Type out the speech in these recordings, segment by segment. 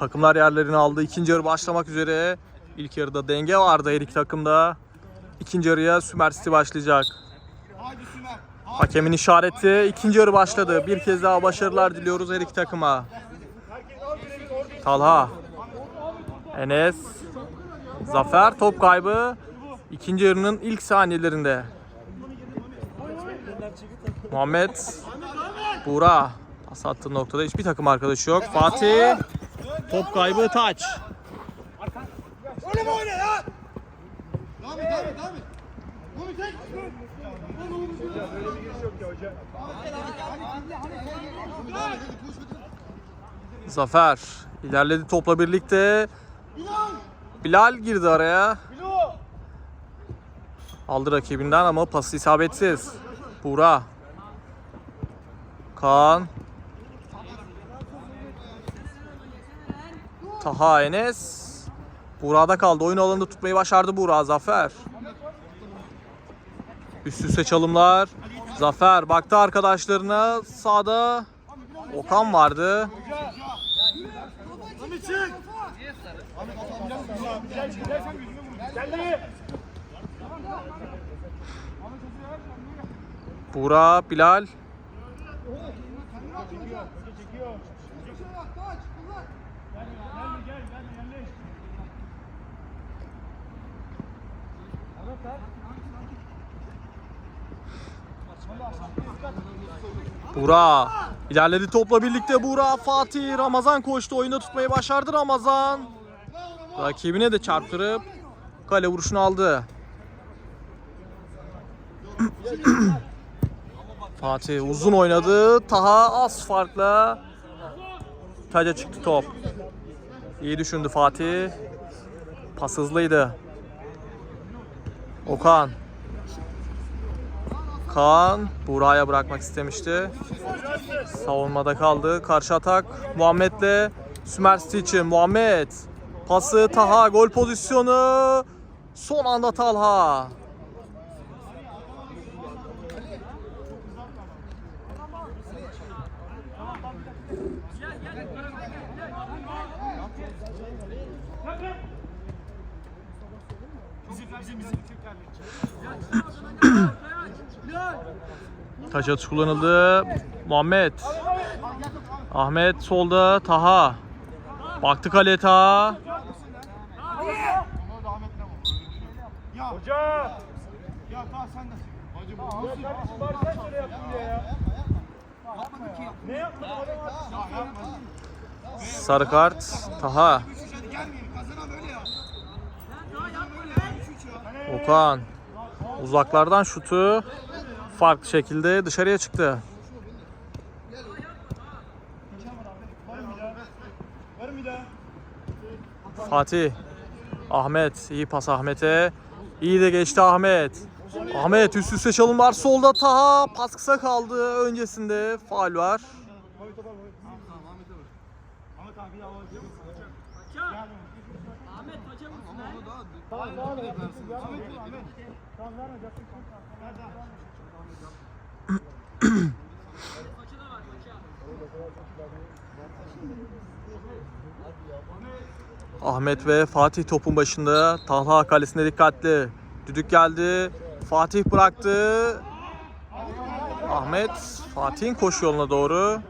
Takımlar yerlerini aldı. İkinci yarı başlamak üzere. İlk yarıda denge vardı her iki takımda. İkinci yarıya Sümer City başlayacak. Hakemin işareti. ikinci yarı başladı. Bir kez daha başarılar diliyoruz her iki takıma. Talha. Enes. Zafer top kaybı. İkinci yarının ilk saniyelerinde. Muhammed. Buğra. Pas attığı noktada hiçbir takım arkadaşı yok. Fatih. Top kaybı taç. Öyle mi oyna ya? Devam et, devam et, devam et. Zafer. ilerledi topla birlikte. Bilal girdi araya. Aldı rakibinden ama pası isabetsiz. Buğra. Kaan. Taha Enes. Buğra'da kaldı. Oyun alanında tutmayı başardı Buğra. Zafer. Üst üste çalımlar. Zafer baktı arkadaşlarına. Sağda Okan vardı. Buğra, Bilal. Buğra. ilerledi topla birlikte Buğra. Fatih, Ramazan koştu. Oyunda tutmayı başardı Ramazan. Rakibine de çarptırıp kale vuruşunu aldı. Fatih uzun oynadı. Taha az farkla taca çıktı top. İyi düşündü Fatih. Pas hızlıydı. Okan. Kaan Buğra'ya bırakmak istemişti. Savunmada kaldı. Karşı atak Muhammed'le Sümer için. Muhammed. Pası Taha. Gol pozisyonu. Son anda Talha. Taç atış kullanıldı. Muhammed. Ahmet solda. Taha. Baktı kaleye Taha. Hoca. Ya daha sen yapmadı. Sarı kart. Taha. Hadi gelmeyin. Kazanan böyle ya. Kazanan böyle ya. 3-3 ya. Okan. Uzaklardan şutu. Farklı şekilde dışarıya çıktı. Fatih. Ahmet. iyi pas Ahmet'e. İyi de geçti Ahmet. Ahmet üst üste çalımlar solda Taha. Pas kısa kaldı. Öncesinde faul var. Ahmet abi bir daha alacağım. Ahmet ve Fatih topun başında. Talha kalesine dikkatli. Düdük geldi. Fatih bıraktı. Ahmet Fatih'in koşu yoluna doğru.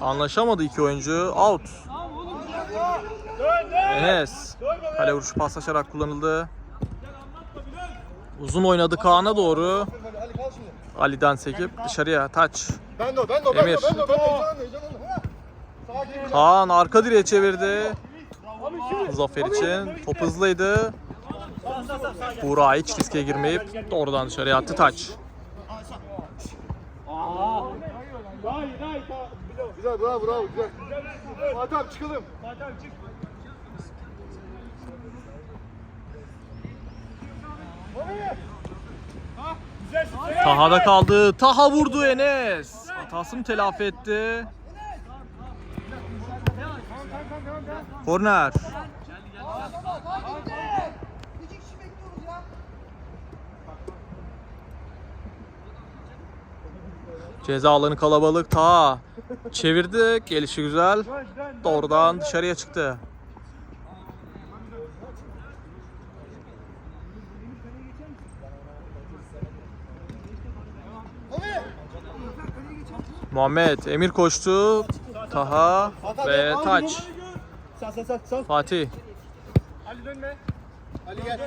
Anlaşamadı iki oyuncu. Out. Enes. Kale vuruşu paslaşarak kullanıldı. Uzun oynadı Kaan'a doğru. Ali'den sekip dışarıya taç. Ben de ben ben ben ben. Kaan arka direğe çevirdi. Zafer için. Top hızlıydı. Buğra hiç riske girmeyip doğrudan dışarıya attı taç. Güzel, bravo, bravo, güzel. Fatih çıkalım. Taha'da kaldı. Taha vurdu Enes. Hatasını telafi etti. Korner. Ceza alanı kalabalık. Ta çevirdi. Gelişi güzel. Doğrudan dışarıya çıktı. Muhammed, Emir koştu. Taha ve taç. Fatih. Ali dönme. Ali gel.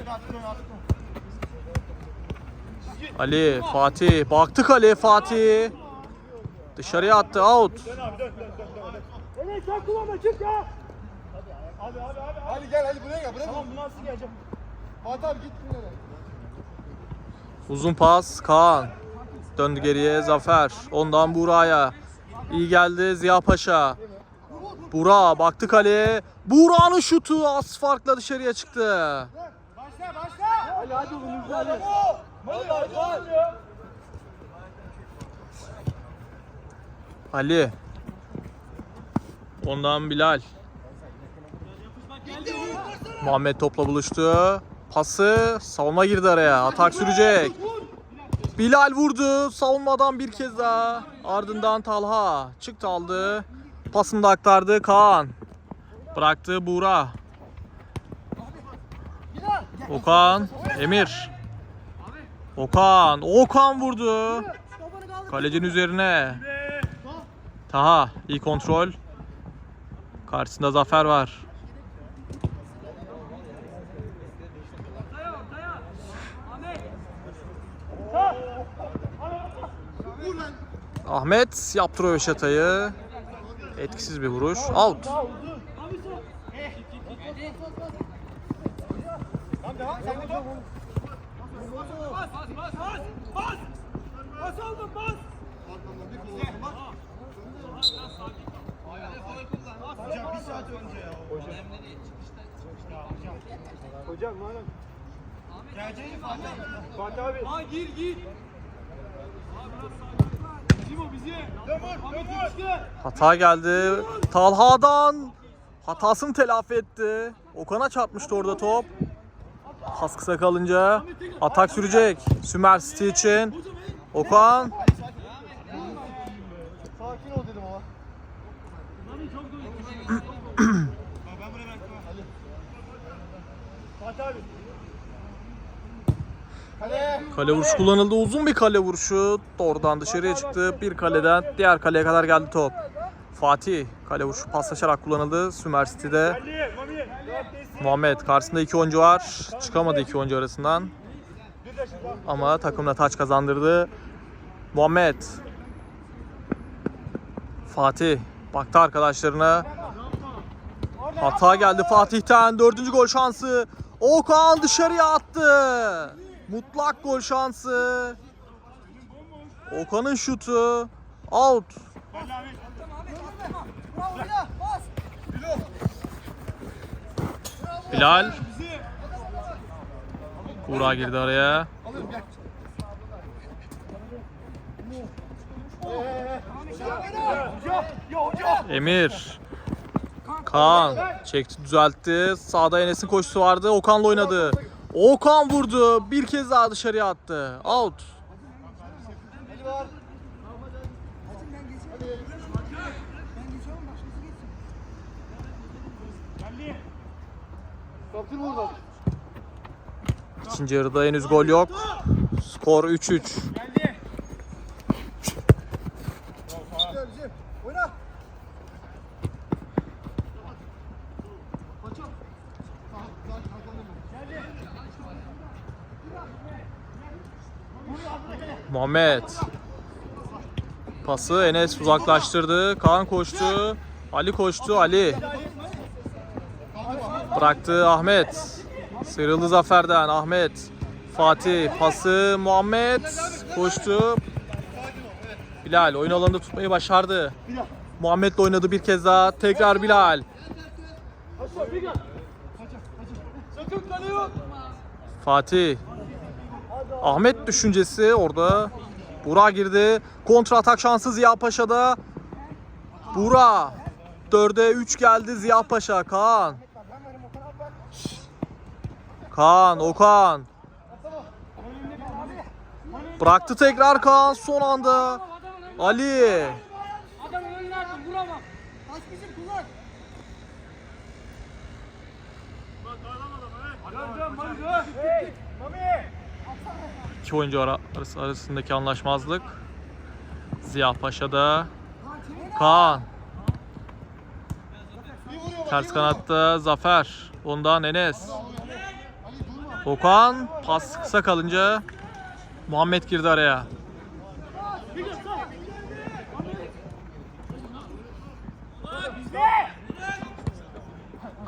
Ali, Fatih. Baktık Ali, Fatih. Dışarıya attı, out. Evet sen kullanma çık ya. Abi abi abi. abi. Ali gel Ali buraya gel. Buraya Tamam bu nasıl gelecek? Fatih abi git. Uzun pas, Kaan. Döndü geriye, Zafer. Ondan Bura'ya. İyi geldi Ziya Paşa. Bura, baktık Ali. Bura'nın şutu az farkla dışarıya çıktı. Başla başla. Hadi oğlum. Hadi hadi hadi. Ali. Ondan Bilal. Muhammed topla buluştu. Pası savunma girdi araya. Atak sürecek. Bilal vurdu. Savunmadan bir kez daha. Ardından Talha. Çıktı aldı. Pasını da aktardı Kaan. Bıraktı Buğra. Okan. Emir. Okan. Okan vurdu. Kalecinin üzerine. Taha iyi kontrol. Karşısında Zafer var. Ahmet yaptı röveşatayı. Etkisiz bir vuruş. Out. Hocam bir saat önce ya. Hocam. Hocam. Geleceğini Fatih abi. Fatih abi. Ha gir gir. Bizim o bizi. Dömür dömür. Hata geldi. Talha'dan hatasını telafi etti. Okan'a çarpmıştı orada top. Pas kısa kalınca atak sürecek. Sümer City için. Okan Sakin ol dedim ama. Fatih abi. Kale. vuruşu kullanıldı. Uzun bir kale vuruşu. Doğrudan dışarıya çıktı. Bir kaleden diğer kaleye kadar geldi top. Fatih kale vuruşu paslaşarak kullanıldı. Sümer City'de. Muhammed karşısında iki oyuncu var. Çıkamadı iki oyuncu arasından. Ama takımına taç kazandırdı. Muhammed. Fatih. Baktı arkadaşlarına. Hata geldi Fatih'ten. Dördüncü gol şansı. Okan dışarıya attı. Mutlak gol şansı. Okan'ın şutu. Out. Bilal. Buğra girdi araya. Emir. Kaan çekti düzeltti. Sağda Enes'in koşusu vardı. Okan'la oynadı. Okan vurdu. Bir kez daha dışarıya attı. Out. İkinci yarıda henüz gol yok. Skor 3-3. Muhammed. Pası Enes uzaklaştırdı. Kaan koştu. Ali koştu. Ali. Bıraktı Ahmet. Sıyrıldı Zafer'den Ahmet. Fatih pası Muhammed koştu. Bilal oyun alanında tutmayı başardı. Muhammed'le oynadı bir kez daha. Tekrar Bilal. Fatih. Ahmet düşüncesi orada. Burak girdi. Kontra atak şansı Ziya Paşa'da. Burak. 4'e 3 geldi Ziya Paşa. Kaan. Kaan, Okan. Bıraktı tekrar Kaan son anda. Ali. Adamın önüne attım vuramam. Kaç bizim kullan. Dön dön Mami dön. Hey. Mami. İki oyuncu ara- arası arasındaki anlaşmazlık. Ziya Paşa'da Kaan. Ters kanatta Zafer. Ondan Enes. Okan pas kısa kalınca Muhammed girdi araya.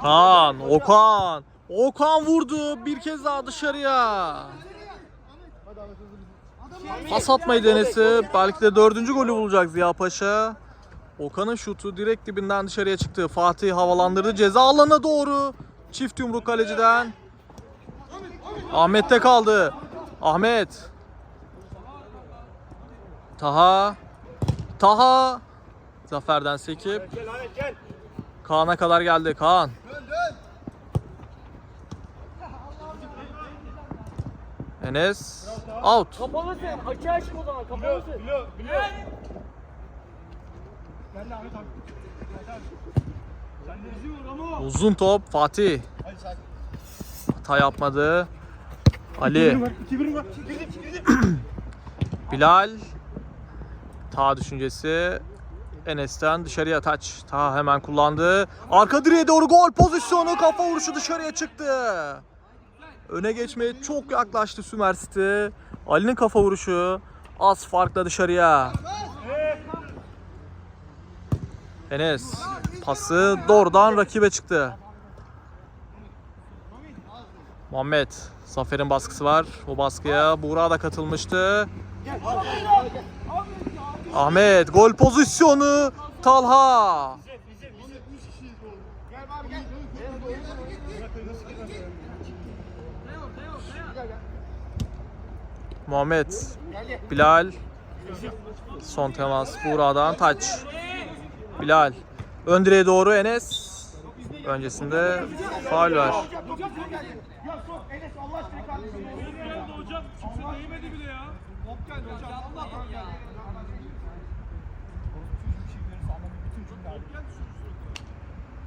Kaan, Okan. Okan vurdu bir kez daha dışarıya. Pas atmayı denesi. Belki de dördüncü golü bulacak Ziya Paşa. Okan'ın şutu direkt dibinden dışarıya çıktı. Fatih havalandırdı. Ceza alanına doğru. Çift yumruk kaleciden. Ahmet'te kaldı. Ahmet. Taha. Taha. Zafer'den sekip. Kaan'a kadar geldi. Kaan. Enes. Out. Kapalısın. Açığa çık o zaman. Kapalısın. bilo bilo. Gel de Ahmet abi. Sen de izliyor ama. Uzun top Fatih. Hadi sakin. Hata yapmadı. Ali. 2-1 var. Girdim girdim. Bilal. Ta düşüncesi. Enes'ten dışarıya taç. Ta hemen kullandı. Arka direğe doğru gol pozisyonu. Kafa vuruşu dışarıya çıktı. Öne geçmeye çok yaklaştı Sümer City. Ali'nin kafa vuruşu. Az farkla dışarıya. Enes pası doğrudan rakibe çıktı. Muhammed Zafer'in baskısı var. O baskıya Buğra da katılmıştı. Ahmet gol pozisyonu Talha. Gel abi gel. Muhammed Bilal son temas Buğra'dan taç. Bilal ön direğe doğru Enes. Öncesinde faul var. Ya sok Enes Allah aşkına kardeşim. hocam. Kimse değmedi bile ya. Top geldi hocam. Allah top geldi.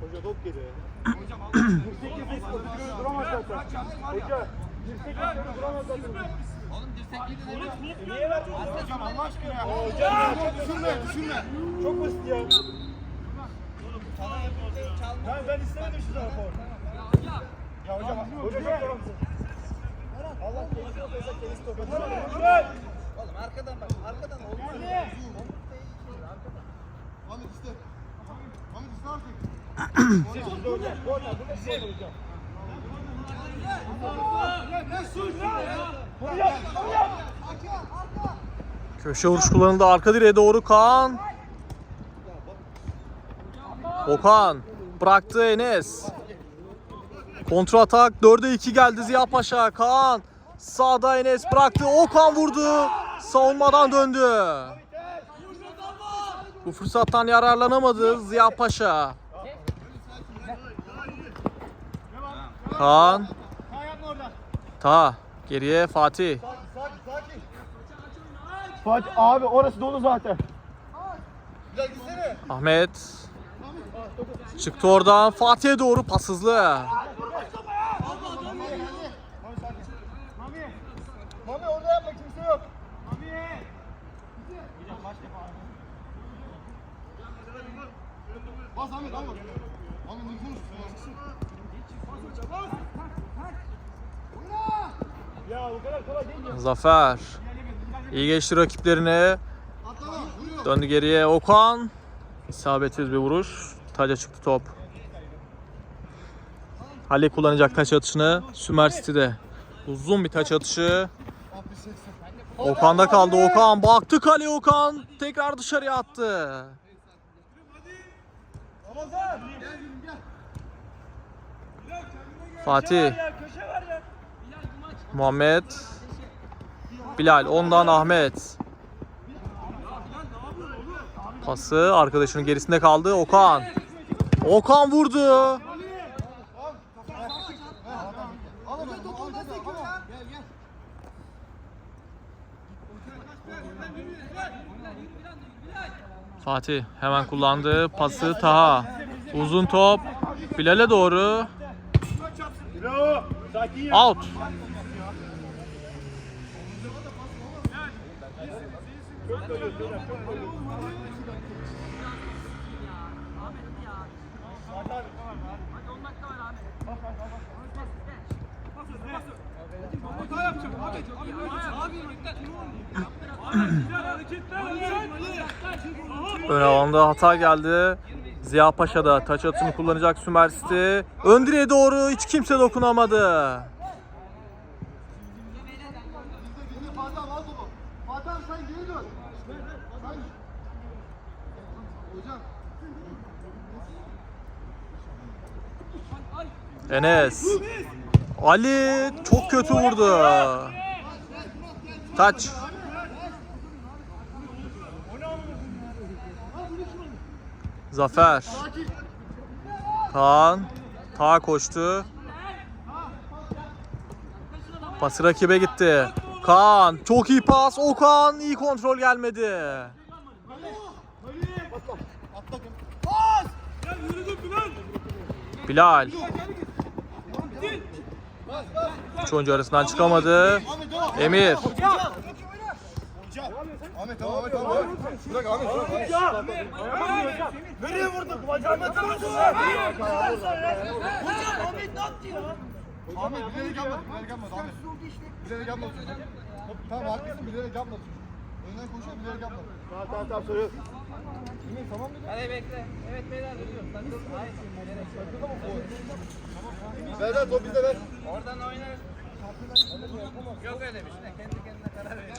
Hoca top geliyor. Hocam Allah Dirsek yapıp duramaz zaten. Hoca dirsek yapıp duramaz zaten. Oğlum dirsek gidiyor. Niye verdin hocam Allah aşkına ya? Hocam düşünme düşünme. Çok basit ya. Ben, ben istemedim şu tarafa orada. Ya hocam, hoca çok zor. Allah korusun. Oğlum arkadan bak. Arkadan olmaz. Ahmet iste. Ahmet iste artık. Sizin de hocam, bu hocam, bu sizin hocam. Köşe vuruş kullanıldı arka direğe doğru Kaan. Okan bıraktı Enes. Kontra atak 4'e 2 geldi Ziya Paşa. Kaan sağda Enes bıraktı. Okan vurdu. Savunmadan döndü. Bu fırsattan yararlanamadı Ziya Paşa. Kaan. Ta geriye Fatih. Fatih abi orası dolu zaten. Ahmet çıktı oradan Fatih'e doğru pas hızlı. Mami orada yapma kimse yok. Bas Ahmet Ahmet. Ahmet Zafer. İyi geçti. Vuruyor. Döndü geriye Okan. İsabetsiz bir vuruş. Taca çıktı top. Halil kullanacak taç atışını Sümer City'de. Uzun bir taç atışı. Okan'da kaldı Okan. Baktı kale Okan. Tekrar dışarıya attı. Fatih. Ya köşe var ya. Muhammed. Bilal. Ondan Ahmet. Pası arkadaşının gerisinde kaldı. Okan. Okan vurdu. Fatih hemen kullandı. Pası Taha. Uzun top. Bilal'e doğru. Çok doluyor Hata Ön alanda hata geldi. Ziya Paşa'da taç atını kullanacak Sümer City. Ön direğe doğru hiç kimse dokunamadı. Enes. Ali çok kötü vurdu. Taç. Zafer. Kaan. Ta koştu. Pası rakibe gitti. Kaan çok iyi pas. Okan iyi kontrol gelmedi. Bilal. Üç oyuncu arasından çıkamadı. Ahmet. Emir. Ahmet tamam Ahmet tamam. Bırak Ahmet. Nereye vurduk? Bacağına vurduk. Ahmet bilerek yapmadı. Bilerek yapmadı Ahmet. Bilerek yapmadı. Tamam haklısın bilerek yapmadı. Önden koşuyor bilerek yapmadı. Tamam tamam tamam söyle. Emin tamam mı? Hadi bekle. Evet beyler duruyorum. Takıl. Hayır. Ver ver top bize ver. Oradan oynar. Yok öyle bir şey. Kendi kendine karar veriyor.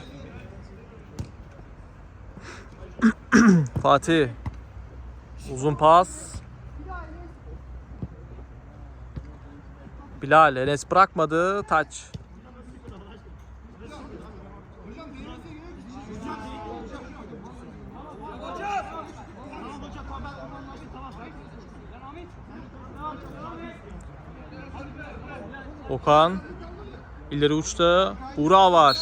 Fatih. Uzun pas. Bilal Enes bırakmadı. Taç. Okan ileri uçta Buğra var.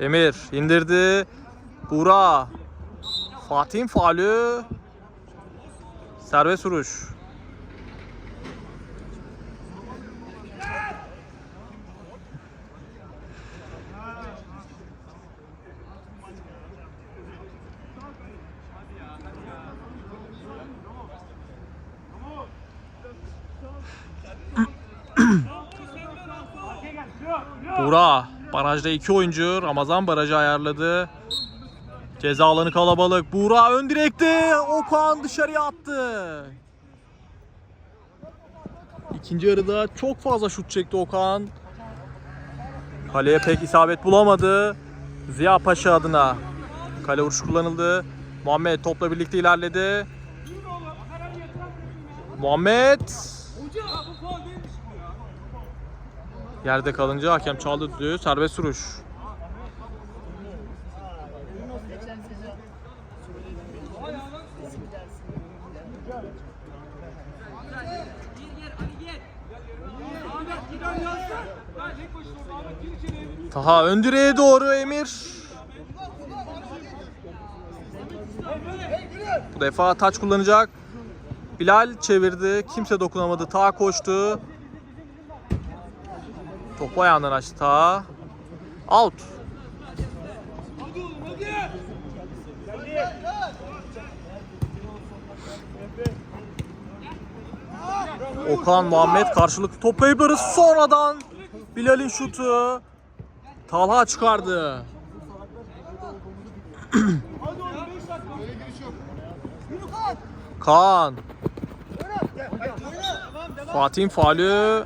Emir indirdi. Buğra. Fatih'in faulü. Serbest vuruş. Barajda iki oyuncu. Ramazan barajı ayarladı. Ceza alanı kalabalık. Buğra ön direkte. Okan dışarıya attı. İkinci yarıda çok fazla şut çekti Okan. Kaleye pek isabet bulamadı. Ziya Paşa adına kale vuruşu kullanıldı. Muhammed topla birlikte ilerledi. Muhammed Yerde kalınca hakem çaldı düdüğü. Serbest vuruş. Taha ön direğe doğru Emir. Bu defa taç kullanacak. Bilal çevirdi. Kimse dokunamadı. Taha koştu. Topu ayağından açtı. Out. Okan Muhammed karşılıklı top kayıpları sonradan Bilal'in şutu. Talha çıkardı. Kaan. Fatih'in faulü.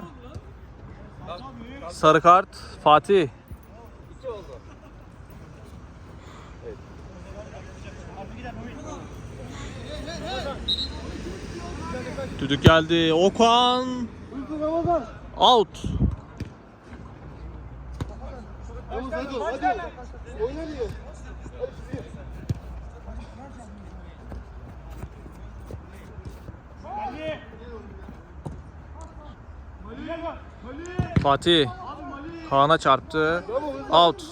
Sarı kart Fatih. Düdük geldi. Okan. Out. Fatih. Kaan'a çarptı. Out.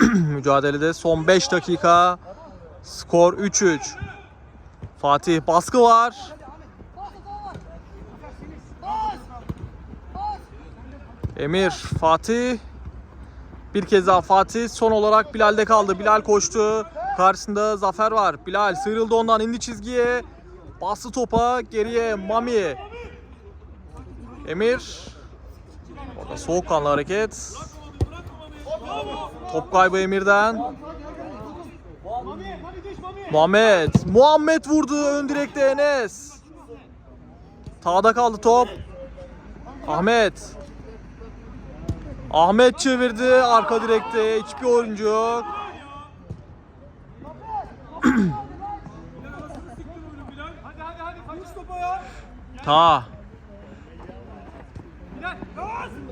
Mücadelede son 5 dakika. Skor 3-3. Fatih baskı var. Emir, Fatih. Bir kez daha Fatih. Son olarak Bilal'de kaldı. Bilal koştu. Karşısında Zafer var. Bilal sıyrıldı ondan indi çizgiye. Bastı topa. Geriye Mami. Emir. Soğukkanlı hareket. Top kaybı Emir'den. Muhammed. Muhammed vurdu ön direkte Enes. Tağda kaldı top. Ahmet. Ahmet çevirdi arka direkte hiçbir oyuncu yok. Ta.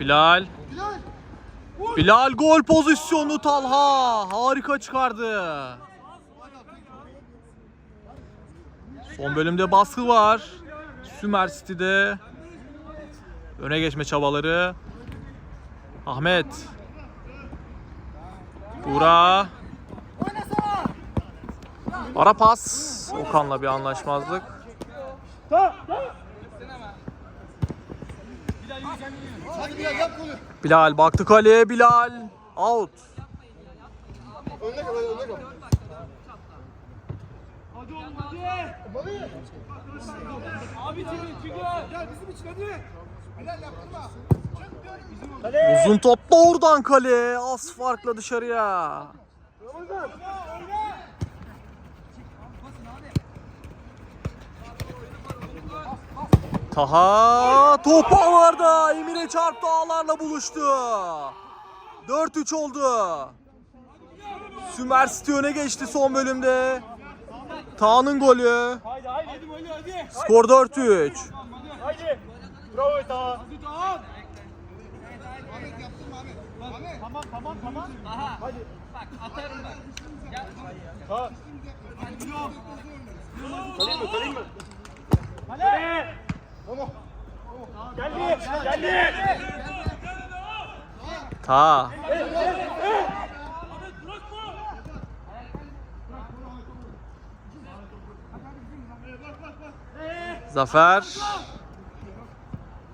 Bilal. Bilal gol pozisyonu Talha. Harika çıkardı. Son bölümde baskı var. Sümer City'de. Öne geçme çabaları. Ahmet. Buğra. Ara pas. Okan'la bir anlaşmazlık. Hadi Bilal yap golü. Bilal baktı kaleye Bilal. Out. Önüne kal hadi önüne kal. Hadi oğlum hadi. Abi çıkın çıkın. Gel bizim için hadi. Bilal yaptırma. Uzun top doğrudan kaleye. Az farkla dışarıya. Ramazan. Taha top ağlarda. Emir'e çarptı ağlarla buluştu. 4-3 oldu. Sümer City öne geçti son bölümde. Taha'nın golü. Skor 4-3. Haydi. Bravo Eta. Hadi tamam. Tamam tamam tamam. Aha. Hadi. Bak atarım bak. Gel. Ha. Kalayım mı kalayım mı? Hadi. Geldi. Geldi. Ta. Zafer.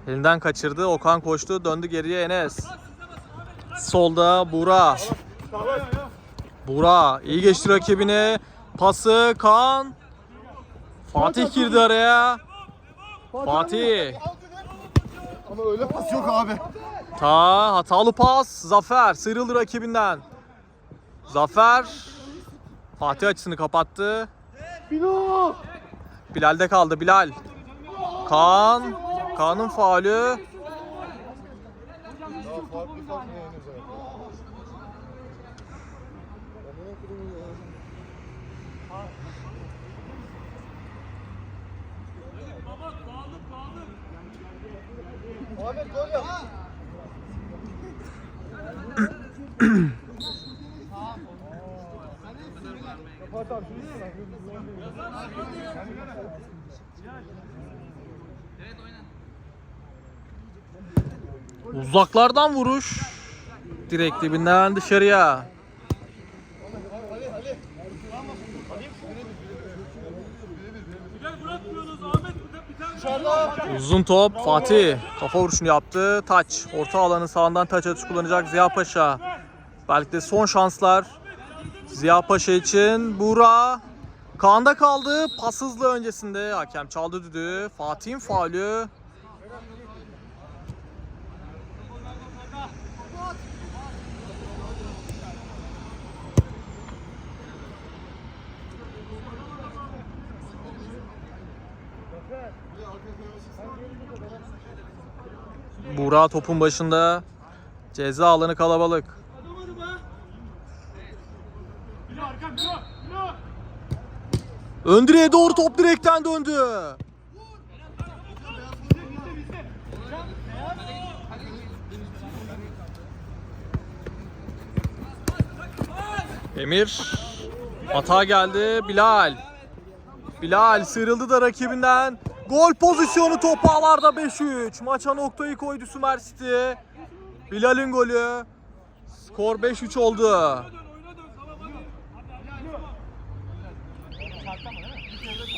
Elinden kaçırdı. Okan koştu. Döndü geriye Enes. Solda Buğra. Buğra iyi geçti rakibini. Pası Kaan. Fatih girdi araya. Fatih. Ama öyle pas yok abi. Ta hatalı pas. Zafer sıyrıldı rakibinden. Zafer Fatih açısını kapattı. Bilal. Bilal'de kaldı Bilal. Kaan. Kaan'ın faulü. Ya farklı farklı yayınız abi. Ahmet gol yap. Uzaklardan vuruş. Direkt dibinden dışarıya. Uzun top Fatih. Kafa vuruşunu yaptı. Taç. Orta alanın sağından taç atış kullanacak Ziya Paşa. Belki de son şanslar. Ziya Paşa için Buğra. Kaan'da kaldı. Pas hızlı öncesinde. Hakem çaldı düdüğü. Fatih'in faulü. Buğra topun başında. Ceza alanı kalabalık. Bilo arkam bilo. Bilo. Ön doğru top direkten döndü. Emir. Hata geldi. Bilal. Bilal sıyrıldı da rakibinden. Gol pozisyonu top ağlarda 5-3. Maça noktayı koydu Sümer City. Bilal'in golü. Skor 5-3 oldu.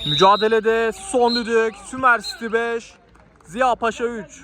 Mücadelede son düdük. Sümer City 5. Ziya Paşa 3.